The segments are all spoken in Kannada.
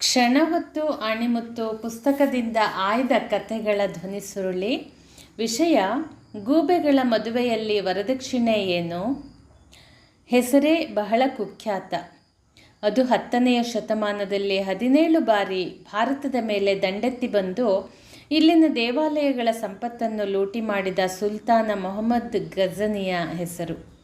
ಕ್ಷಣ ಹೊತ್ತು ಅಣಿಮುತ್ತು ಪುಸ್ತಕದಿಂದ ಆಯ್ದ ಕಥೆಗಳ ಧ್ವನಿ ಸುರುಳಿ, ವಿಷಯ ಗೂಬೆಗಳ ಮದುವೆಯಲ್ಲಿ ವರದಕ್ಷಿಣೆ ಏನು? ಹೆಸರೇ ಬಹಳ ಕುಖ್ಯಾತ. ಅದು ಹತ್ತನೆಯ ಶತಮಾನದಲ್ಲಿ ಹದಿನೇಳು ಬಾರಿ ಭಾರತದ ಮೇಲೆ ದಂಡೆತ್ತಿ ಬಂದು ಇಲ್ಲಿನ ದೇವಾಲಯಗಳ ಸಂಪತ್ತನ್ನು ಲೂಟಿ ಮಾಡಿದ ಸುಲ್ತಾನ ಮೊಹಮ್ಮದ್ ಗಜನಿಯ ಹೆಸರು.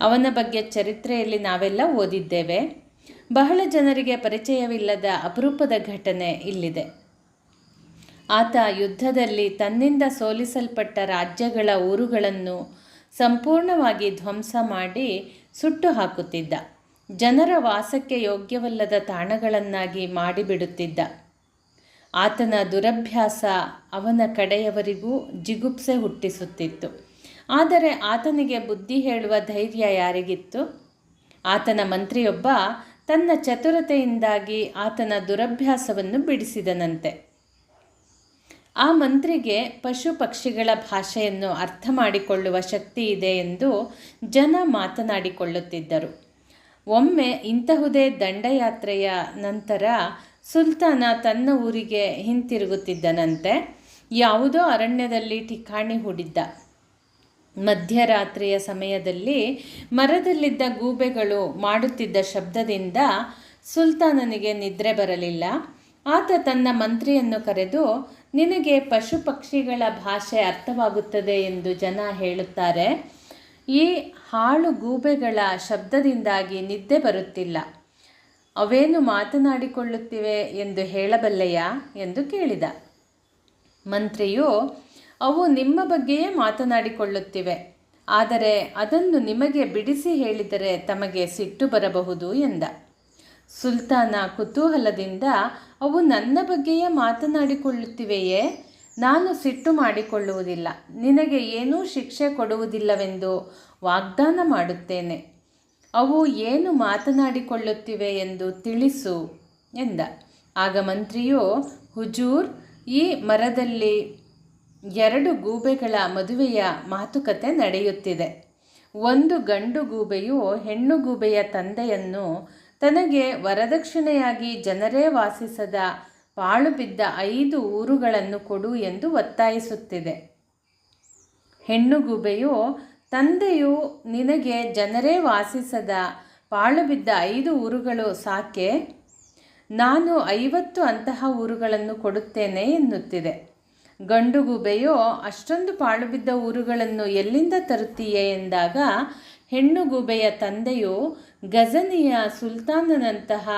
ಅವನ ಬಗ್ಗೆ ಚರಿತ್ರೆಯಲ್ಲಿ ನಾವೆಲ್ಲ ಓದಿದ್ದೇವೆ. ಬಹಳ ಜನರಿಗೆ ಪರಿಚಯವಿಲ್ಲದ ಅಪರೂಪದ ಘಟನೆ ಇಲ್ಲಿದೆ. ಆತ ಯುದ್ಧದಲ್ಲಿ ತನ್ನಿಂದ ಸೋಲಿಸಲ್ಪಟ್ಟ ರಾಜ್ಯಗಳ ಊರುಗಳನ್ನು ಸಂಪೂರ್ಣವಾಗಿ ಧ್ವಂಸ ಮಾಡಿ ಸುಟ್ಟು ಹಾಕುತ್ತಿದ್ದ. ಜನರ ವಾಸಕ್ಕೆ ಯೋಗ್ಯವಲ್ಲದ ತಾಣಗಳನ್ನಾಗಿ ಮಾಡಿಬಿಡುತ್ತಿದ್ದ. ಆತನ ದುರಭ್ಯಾಸ ಅವನ ಕಡೆಯವರಿಗೂ ಜಿಗುಪ್ಸೆ ಹುಟ್ಟಿಸುತ್ತಿತ್ತು. ಆದರೆ ಆತನಿಗೆ ಬುದ್ಧಿ ಹೇಳುವ ಧೈರ್ಯ ಯಾರಿಗಿತ್ತು? ಆತನ ಮಂತ್ರಿಯೊಬ್ಬ ತನ್ನ ಚತುರತೆಯಿಂದಾಗಿ ಆತನ ದುರಭ್ಯಾಸವನ್ನು ಬಿಡಿಸಿದನಂತೆ. ಆ ಮಂತ್ರಿಗೆ ಪಶು ಪಕ್ಷಿಗಳ ಭಾಷೆಯನ್ನು ಅರ್ಥ ಮಾಡಿಕೊಳ್ಳುವ ಶಕ್ತಿ ಇದೆ ಎಂದು ಜನ ಮಾತನಾಡಿಕೊಳ್ಳುತ್ತಿದ್ದರು. ಒಮ್ಮೆ ಇಂತಹುದೇ ದಂಡಯಾತ್ರೆಯ ನಂತರ ಸುಲ್ತಾನ ತನ್ನ ಊರಿಗೆ ಹಿಂತಿರುಗುತ್ತಿದ್ದನಂತೆ. ಯಾವುದೋ ಅರಣ್ಯದಲ್ಲಿ ಠಿಕಾಣಿ ಹೂಡಿದ್ದ. ಮಧ್ಯರಾತ್ರಿಯ ಸಮಯದಲ್ಲಿ ಮರದಲ್ಲಿದ್ದ ಗೂಬೆಗಳು ಮಾಡುತ್ತಿದ್ದ ಶಬ್ದದಿಂದ ಸುಲ್ತಾನನಿಗೆ ನಿದ್ರೆ ಬರಲಿಲ್ಲ. ಆತ ತನ್ನ ಮಂತ್ರಿಯನ್ನು ಕರೆದು, ನಿನಗೆ ಪಶು ಪಕ್ಷಿಗಳ ಭಾಷೆ ಅರ್ಥವಾಗುತ್ತದೆ ಎಂದು ಜನ ಹೇಳುತ್ತಾರೆ. ಈ ಹಾಳು ಗೂಬೆಗಳ ಶಬ್ದದಿಂದಾಗಿ ನಿದ್ದೆ ಬರುತ್ತಿಲ್ಲ. ಅವೇನು ಮಾತನಾಡಿಕೊಳ್ಳುತ್ತಿವೆ ಎಂದು ಹೇಳಬಲ್ಲೆಯಾ? ಎಂದು ಕೇಳಿದ. ಮಂತ್ರಿಯು ಅವು ನಿಮ್ಮ ಬಗ್ಗೆಯೇ ಮಾತನಾಡಿಕೊಳ್ಳುತ್ತಿವೆ. ಆದರೆ ಅದನ್ನು ನಿಮಗೆ ಬಿಡಿಸಿ ಹೇಳಿದರೆ ತಮಗೆ ಸಿಟ್ಟು ಬರಬಹುದು ಎಂದ. ಸುಲ್ತಾನ ಕುತೂಹಲದಿಂದ, ಅವು ನನ್ನ ಬಗ್ಗೆಯೇ ಮಾತನಾಡಿಕೊಳ್ಳುತ್ತಿವೆಯೇ? ನಾನು ಸಿಟ್ಟು ಮಾಡಿಕೊಳ್ಳುವುದಿಲ್ಲ. ನಿನಗೆ ಏನೂ ಶಿಕ್ಷೆ ಕೊಡುವುದಿಲ್ಲವೆಂದು ವಾಗ್ದಾನ ಮಾಡುತ್ತೇನೆ. ಅವು ಏನು ಮಾತನಾಡಿಕೊಳ್ಳುತ್ತಿವೆ ಎಂದು ತಿಳಿಸು ಎಂದ. ಆಗ ಮಂತ್ರಿಯು, ಹುಜೂರ್, ಈ ಮರದಲ್ಲಿ ಎರಡು ಗೂಬೆಗಳ ಮದುವೆಯ ಮಾತುಕತೆ ನಡೆಯುತ್ತಿದೆ. ಒಂದು ಗಂಡು ಗೂಬೆಯು ಹೆಣ್ಣು ಗೂಬೆಯ ತಂದೆಯನ್ನು ತನಗೆ ವರದಕ್ಷಿಣೆಯಾಗಿ ಜನರೇ ವಾಸಿಸದ ಪಾಳು ಬಿದ್ದ ಐದು ಊರುಗಳನ್ನು ಕೊಡು ಎಂದು ಒತ್ತಾಯಿಸುತ್ತಿದೆ. ಹೆಣ್ಣು ಗೂಬೆಯು ತಂದೆಯು ನಿನಗೆ ಜನರೇ ವಾಸಿಸದ ಪಾಳು ಬಿದ್ದ ಐದು ಊರುಗಳು ಸಾಕೆ, ನಾನು ಐವತ್ತು ಅಂತಹ ಊರುಗಳನ್ನು ಕೊಡುತ್ತೇನೆ ಎನ್ನುತ್ತಿದೆ. ಗಂಡು ಗೂಬೆಯು, ಅಷ್ಟೊಂದು ಪಾಳುಬಿದ್ದ ಊರುಗಳನ್ನು ಎಲ್ಲಿಂದ ತರುತ್ತೀಯೆ ಎಂದಾಗ, ಹೆಣ್ಣು ಗೂಬೆಯ ತಂದೆಯು ಗಜನಿಯ ಸುಲ್ತಾನನಂತಹ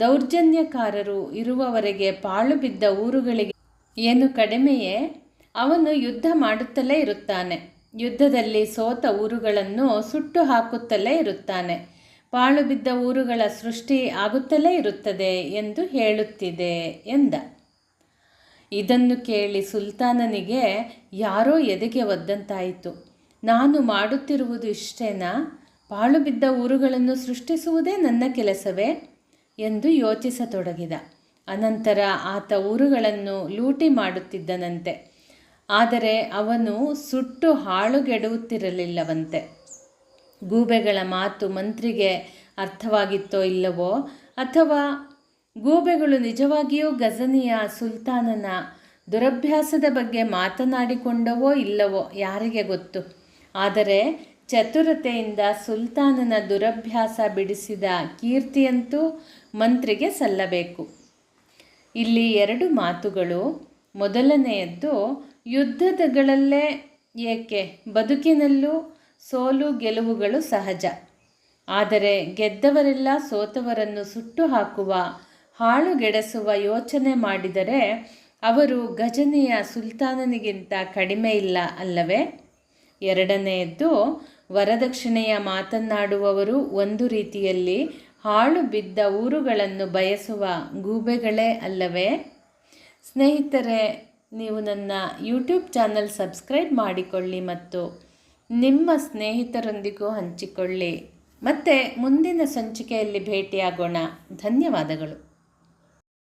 ದೌರ್ಜನ್ಯಕಾರರು ಇರುವವರೆಗೆ ಪಾಳುಬಿದ್ದ ಊರುಗಳಿಗೆ ಏನು ಕಡಿಮೆಯೇ, ಅವನು ಯುದ್ಧ ಮಾಡುತ್ತಲೇ ಇರುತ್ತಾನೆ. ಯುದ್ಧದಲ್ಲಿ ಸೋತ ಊರುಗಳನ್ನು ಸುಟ್ಟು ಹಾಕುತ್ತಲೇ ಇರುತ್ತಾನೆ. ಪಾಳುಬಿದ್ದ ಊರುಗಳ ಸೃಷ್ಟಿ ಆಗುತ್ತಲೇ ಇರುತ್ತದೆ ಎಂದು ಹೇಳುತ್ತಿದೆ ಎಂದ. ಇದನ್ನು ಕೇಳಿ ಸುಲ್ತಾನನಿಗೆ, ಯಾರೋ ಎದೆಗೆ ಒದ್ದಂತಾಯಿತು? ನಾನು ಮಾಡುತ್ತಿರುವುದು ಇಷ್ಟೇನಾ? ಪಾಳು ಬಿದ್ದ ಊರುಗಳನ್ನು ಸೃಷ್ಟಿಸುವುದೇ ನನ್ನ ಕೆಲಸವೇ? ಎಂದು ಯೋಚಿಸತೊಡಗಿದ. ಅನಂತರ ಆತ ಊರುಗಳನ್ನು ಲೂಟಿ ಮಾಡುತ್ತಿದ್ದನಂತೆ. ಆದರೆ ಅವನು ಸುಟ್ಟು ಹಾಳುಗೆಡುತ್ತಿರಲಿಲ್ಲವಂತೆ ಗೂಬೆಗಳ ಮಾತು ಮಂತ್ರಿಗೆ ಅರ್ಥವಾಗಿತ್ತೋ ಇಲ್ಲವೋ ಅಥವಾ ಗೂಬೆಗಳು ನಿಜವಾಗಿಯೂ ಗಜನಿಯ ಸುಲ್ತಾನನ ದುರಭ್ಯಾಸದ ಬಗ್ಗೆ ಮಾತನಾಡಿಕೊಂಡವೋ ಇಲ್ಲವೋ ಯಾರಿಗೆ ಗೊತ್ತು? ಆದರೆ ಚತುರತೆಯಿಂದ ಸುಲ್ತಾನನ ದುರಭ್ಯಾಸ ಬಿಡಿಸಿದ ಕೀರ್ತಿಯಂತೂ ಮಂತ್ರಿಗೆ ಸಲ್ಲಬೇಕು. ಇಲ್ಲಿ ಎರಡು ಮಾತುಗಳು. ಮೊದಲನೆಯದ್ದು ಯುದ್ಧದಗಳಲ್ಲೇ ಏಕೆ ಬದುಕಿನಲ್ಲೂ ಸೋಲು ಗೆಲುವುಗಳು ಸಹಜ. ಆದರೆ ಗೆದ್ದವರೆಲ್ಲ ಸೋತವರನ್ನು ಸುಟ್ಟು ಹಾಕುವ ಹಾಳುಗೆಡಸುವ ಯೋಚನೆ ಮಾಡಿದರೆ ಅವರು ಗಜನಿಯ ಸುಲ್ತಾನನಿಗಿಂತ ಕಡಿಮೆ ಇಲ್ಲ ಅಲ್ಲವೇ? ಎರಡನೆಯದ್ದು, ವರದಕ್ಷಿಣೆಯ ಮಾತನ್ನಾಡುವವರು ಒಂದು ರೀತಿಯಲ್ಲಿ ಹಾಳು ಬಿದ್ದ ಊರುಗಳನ್ನು ಬಯಸುವ ಗೂಬೆಗಳೇ ಅಲ್ಲವೇ? ಸ್ನೇಹಿತರೆ, ನೀವು ನನ್ನ ಯೂಟ್ಯೂಬ್ ಚಾನಲ್ ಸಬ್ಸ್ಕ್ರೈಬ್ ಮಾಡಿಕೊಳ್ಳಿ ಮತ್ತು ನಿಮ್ಮ ಸ್ನೇಹಿತರೊಂದಿಗೂ ಹಂಚಿಕೊಳ್ಳಿ. ಮತ್ತು ಮುಂದಿನ ಸಂಚಿಕೆಯಲ್ಲಿ ಭೇಟಿಯಾಗೋಣ. ಧನ್ಯವಾದಗಳು.